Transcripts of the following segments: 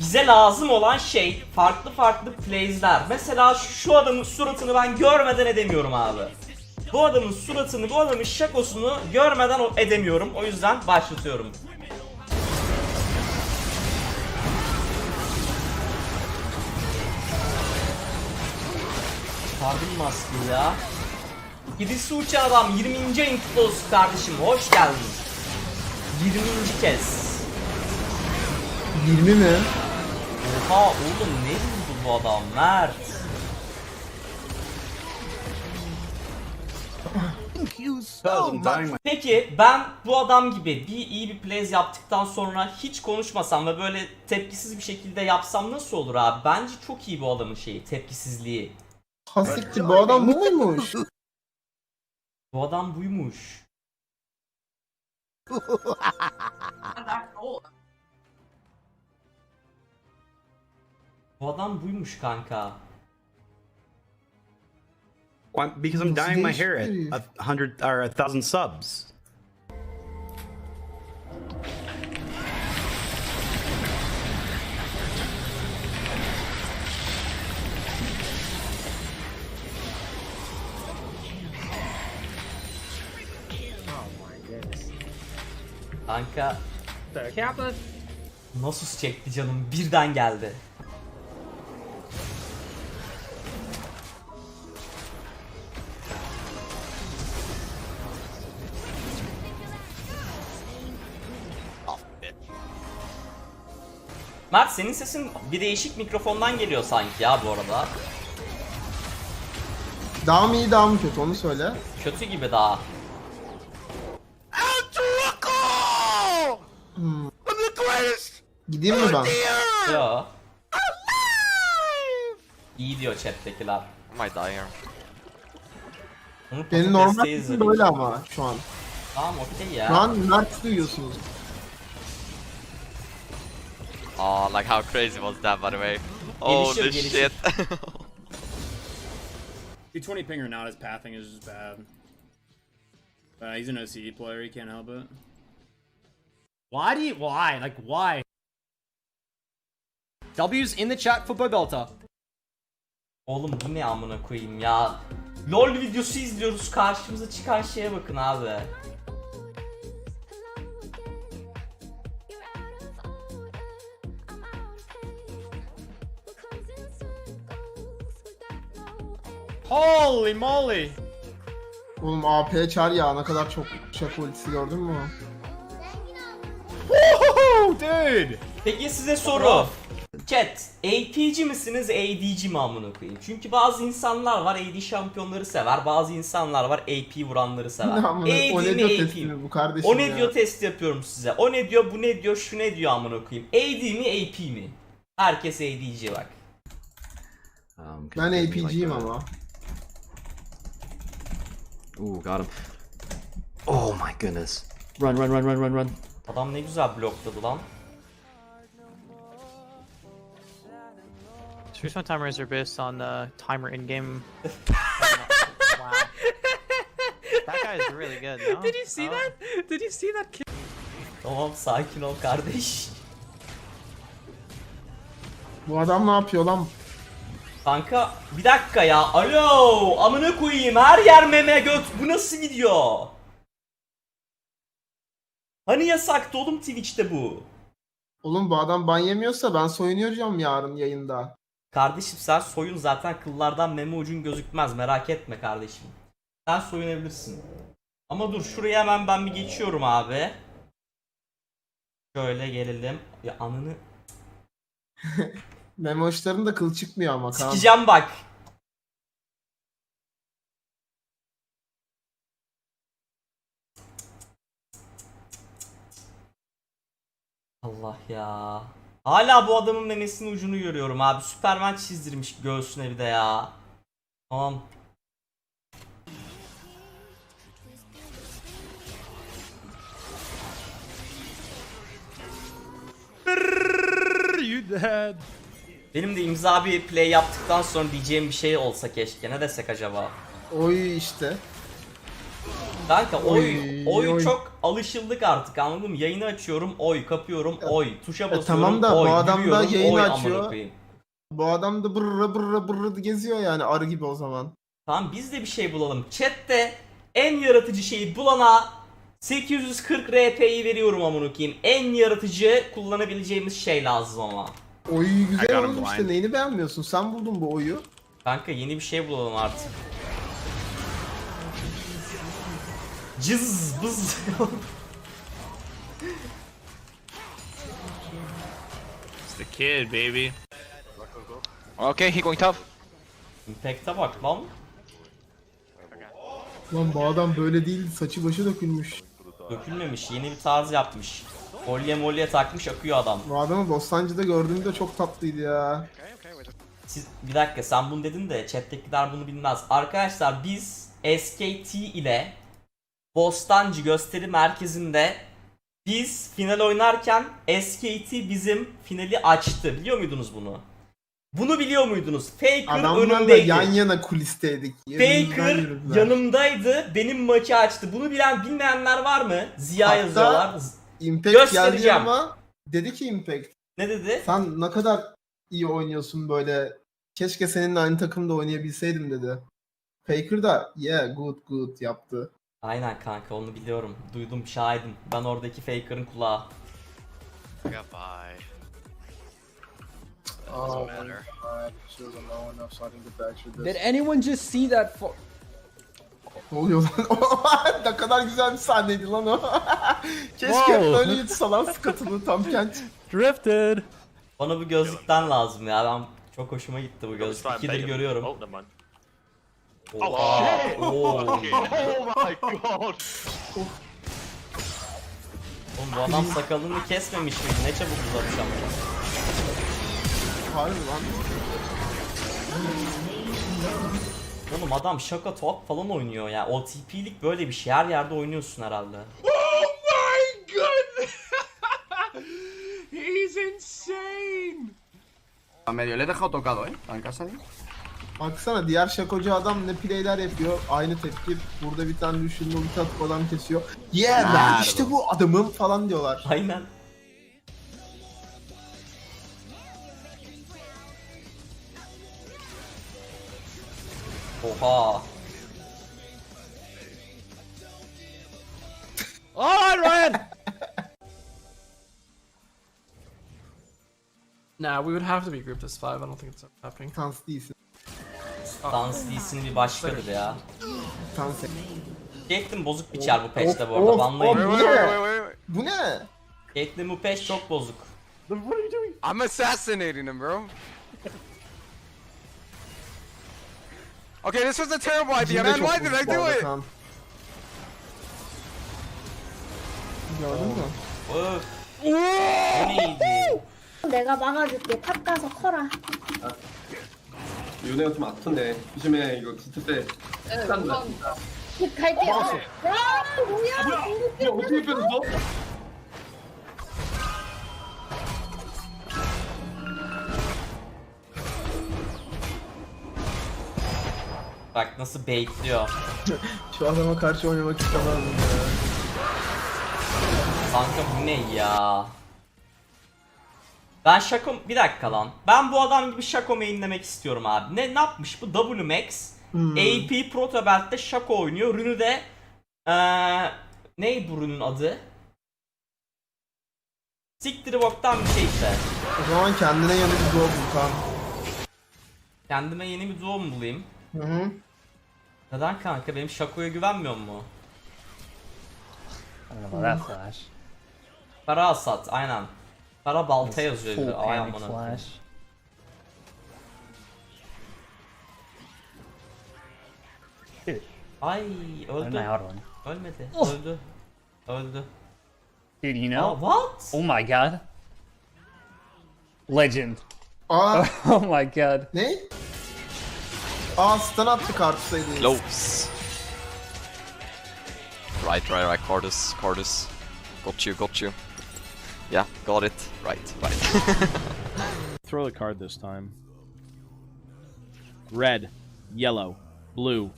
bize lazım olan şey farklı farklı plays'ler. Mesela şu adamın suratını ben görmeden edemiyorum abi. Bu adamın suratını, bu adamın şakosunu görmeden edemiyorum. O yüzden başlatıyorum. Çıkardım maskeyi ya. Birisi uçan adam 20. ayın kardeşim. Hoş geldin. 20. kez. 20 mi? Oha oğlum ne vurdu bu adam Mert? Peki ben bu adam gibi bir iyi bir plays yaptıktan sonra hiç konuşmasam ve böyle tepkisiz bir şekilde yapsam nasıl olur abi? Bence çok iyi bu adamın şeyi, tepkisizliği. Hasiktir bu adam bu muymuş? Bu adam buymuş. Bu adam buymuş kanka. Why? Because I'm Nasıl dyeing my hair at a hundred or a thousand subs. Kanka Nasus çekti canım birden geldi. Mert senin sesin bir değişik mikrofondan geliyor sanki ya bu arada. Daha mı iyi daha mı kötü onu söyle. Kötü gibi daha. Gideyim mi ben? Yo. İyi diyor chat'tekiler. I here. Onu Benim patateste normal sesim böyle ama şu an. Tamam okey ya. Şu an Mert duyuyorsunuz. Oh, like how crazy was that, by the way? Oh, Gelişiyor, this gelişiyor. shit. B20 pinger not his pathing is just bad. Uh, he's an OCE player, he can't help it. Why do you why? Like why? W's in the chat for Bobelta. Oğlum bu ne amına koyayım ya. LOL videosu izliyoruz karşımıza çıkan şeye bakın abi. Holy moly! Oğlum AP çar ya ne kadar çok şaka ultisi gördün mü? Woohoo, dude! Peki size soru. Chat, AP'ci misiniz, AD'ci mi amına koyayım? Çünkü bazı insanlar var AD şampiyonları sever, bazı insanlar var AP vuranları sever. Amına, AD o ne mi diyor AP mi? bu kardeşim O ne ya? diyor test yapıyorum size. O ne diyor, bu ne diyor, şu ne diyor amına koyayım. AD mi, AP mi? Herkes AD'ci bak. Ben AP'ciyim ama. Ooh, got him. Oh my goodness. Run, run, run, run, run, run. Adam ne güzel blokladı lan. Switch timers are based on uh, timer in game. wow. That guy is really good. No? Did you see Oh. that? Did you see that? Tamam sakin ol kardeş. Bu adam ne yapıyor lan? Kanka bir dakika ya. Alo amına koyayım her yer meme göt. Bu nasıl gidiyor? Hani yasaktı oğlum Twitch'te bu? Oğlum bu adam ban yemiyorsa ben soyunuyorum yarın yayında. Kardeşim sen soyun zaten kıllardan meme ucun gözükmez merak etme kardeşim. Sen soyunabilirsin. Ama dur şuraya hemen ben bir geçiyorum abi. Şöyle gelelim. Ya anını Memoşların da kıl çıkmıyor ama kan. sikeceğim bak. Allah ya. Hala bu adamın memesinin ucunu görüyorum abi. Superman çizdirmiş göğsüne bir de ya. Tamam. You dead? Benim de imza bir play yaptıktan sonra diyeceğim bir şey olsa keşke. Ne desek acaba? Oy işte. Kanka oy, Oy, oy, oy. çok alışıldık artık anladın mı? Yayını açıyorum, oy kapıyorum, oy tuşa basıyorum, tamam da bu oy adam da yayını oy açıyor. Bu adam da bırrı bırrı bırrı geziyor yani arı gibi o zaman. Tamam biz de bir şey bulalım. Chat'te en yaratıcı şeyi bulana 840 RP'yi veriyorum amına koyayım. En yaratıcı kullanabileceğimiz şey lazım ama. Oyu güzel oğlum işte blind. neyini beğenmiyorsun? Sen buldun bu oyu. Kanka yeni bir şey bulalım artık. Cız bız. It's the kid, baby. Okay, he going top. Impact'e bak lan. Lan bu adam böyle değil saçı başı dökülmüş. Dökülmemiş, yeni bir tarz yapmış. Kolye molye takmış akıyor adam. Bu adamı Bostancı'da gördüğümde çok tatlıydı ya. Siz, bir dakika sen bunu dedin de chat'tekiler bunu bilmez. Arkadaşlar biz SKT ile Bostancı gösteri merkezinde biz final oynarken SKT bizim finali açtı. Biliyor muydunuz bunu? Bunu biliyor muydunuz? Faker Adamlarla önündeydi. yan yana kulisteydik. Faker yanımdaydı. Benim maçı açtı. Bunu bilen bilmeyenler var mı? Ziya Hatta- yazıyorlar. Impact geldi Göstereceğim. ama dedi ki Impact Ne dedi? sen ne kadar iyi oynuyorsun böyle. Keşke seninle aynı takımda oynayabilseydim dedi. Faker da yeah good good yaptı. Aynen kanka onu biliyorum. Duydum şahidim. Ben oradaki Faker'ın kulağı. Goodbye. Oh, matter. Did anyone just see that? Fo- Ne oluyor lan? ne kadar güzel bir sahneydi lan o. Keşke Wow. böyle yutsalar skatını tam kent. Drifted. Bana bu gözlükten lazım ya. Ben çok hoşuma gitti bu gözlük. İkidir görüyorum. Oh. Oo. Oh my god! Oğlum bu adam sakalını kesmemiş miydi? Ne çabuk uzamış ama. Harbi lan. Oğlum adam şaka top falan oynuyor ya. OTP'lik böyle bir şey. Her yerde oynuyorsun herhalde. Medio le he dejado tocado, ¿eh? En casa, ¿eh? Baksana diğer şakocu adam ne playler yapıyor. Aynı tepki. Burada bir tane düşünme ulti atıp adam kesiyor. Yeah man işte bu adamım falan diyorlar. Aynen. Oha. Oh, Ryan! nah, we would have to be grouped as five. I don't think it's happening. Sans değilsin. Dans değilsin bir başkadır ya. Sans. Caitlyn bozuk biçer bu patch'te bu arada. of, Banlayın. of. Wait, wait. Bu ne? Caitlyn bu patch çok bozuk. I'm assassinating him, bro. Okay, this was a terrible idea, man. Why did I do it? Öf. Bu neydi? 내가 막아줄게. 탑 가서 커라. 요네가 좀 아픈데 조심해 이거 기트 때 갈게요. 와, 뭐야? 야 어떻게 뺐어? Bak nasıl baitliyor. Şu adama karşı oynamak istemezdim ya. Kanka bu ne ya? Ben Şako... Bir dakika lan. Ben bu adam gibi Şako mainlemek istiyorum abi. Ne, ne yapmış bu? W Max. Hmm. AP Proto Belt'te Şako oynuyor. Rünü de... Ee, ne bu rünün adı? Siktiri boktan bir şey işte. O zaman kendine yeni bir duo bul Kaan. Kendime yeni bir duo mu bulayım? Hı hı. Neden kanka? Benim Şako'ya güvenmiyor mu? That flash. Kara Asat, aynen. Kara balta yazıyor bir de. Ay amına Ay öldü. Ölmedi. Oh. Öldü. Öldü. Dude, you know? what? Oh my god. Legend. Aa Oh my god. ne? Aa stun attı kartısaydı. Close. Right, right, right. Cordus, Cordus. Got you, got you. Yeah, got it. Right, right. Throw the card this time. Red, yellow, blue,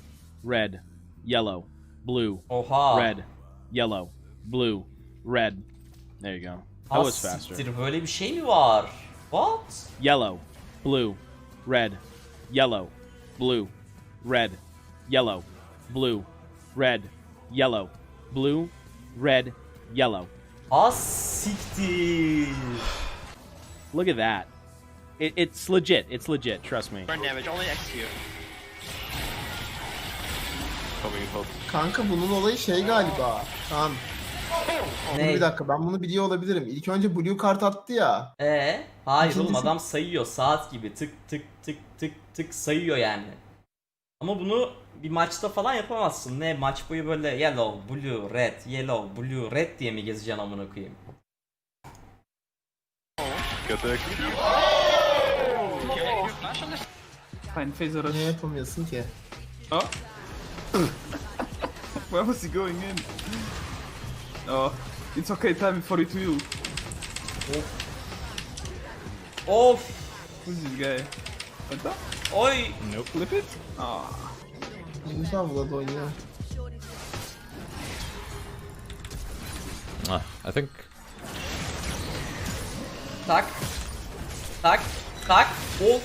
red, yellow, blue, Oha. red, yellow, blue, red. There you go. That Ha, was faster. siktir, böyle bir şey mi var? What? Yellow, blue, red, yellow, blue, red, yellow, blue, red, yellow, blue, red, yellow. Ha. Look at that. It, it's legit. It's legit. Trust me. Burn damage, only execute. Kanka bunun olayı şey galiba. Tamam. Dur Ne? bir dakika ben bunu biliyor olabilirim. İlk önce blue kart attı ya. Ee, hayır oğlum İkincisi- adam sayıyor saat gibi tık tık tık tık tık sayıyor yani. Ama bunu bir maçta falan yapamazsın. Ne maç boyu böyle yellow, blue, red, yellow, blue, red diye mi gezeceksin amına koyayım? Fine, phase rush. Ne yapamıyorsun ki? Oh. Where was he going in? Oh, it's okay, time for it to you. Of! Who's this guy? What the? Oy! Flip it? Ah. Güzel Vlad oynuyor. I think Tak. Tak. Tak. Of.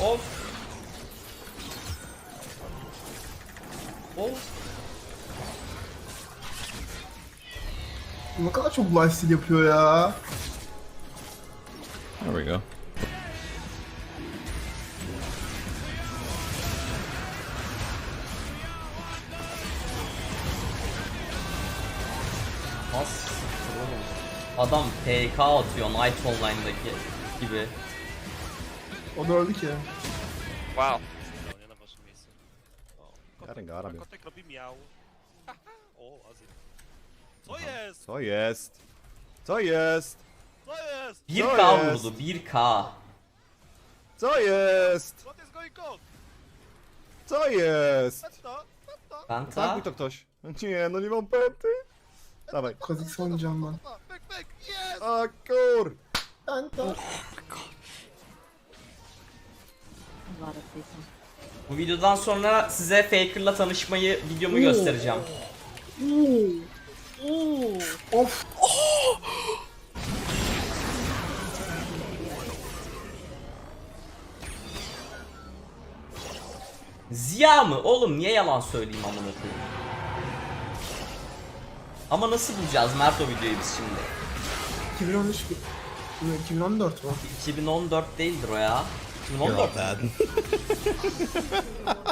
Of. Of. Ne kadar çok lifesteal yapıyor ya. there we go. Nasıl? Adam PK atıyor Night Online'daki gibi. O da öldü ki. Wow. Kotek robi miał. o, Azji. Co jest? Co jest? Co jest? Co jest? 1K vurdu 1K. Co jest? What is going on? Co jest? Penta? Penta? Penta. Zakuj to ktoś. Nie, no nie mam pęty. Dawaj. Kazık oynayacağım ben. Pyk, pyk, jest! A kur. Penta. Bu videodan sonra size Faker'la tanışmayı videomu göstereceğim. Of. Ziya mı? Oğlum niye yalan söyleyeyim amına koyayım? Ama nasıl bulacağız Mert o videoyu biz şimdi? 2013 mi? 2014 mu? 2014 değildir o ya. 2014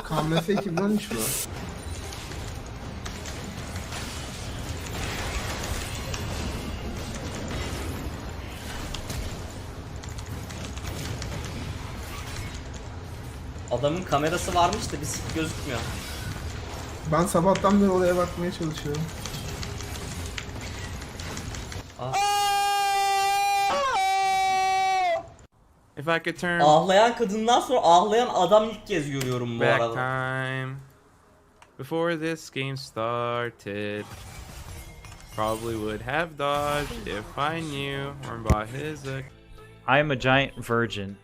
KMF 2013 mü? Adamın kamerası varmış da bir sik gözükmüyor. Ben sabahtan beri olaya bakmaya çalışıyorum. If I could turn Ağlayan kadından sonra ağlayan adam ilk kez görüyorum bu back arada. time before this game started, probably would have dodged if I knew or bought his. ac- I am a giant virgin.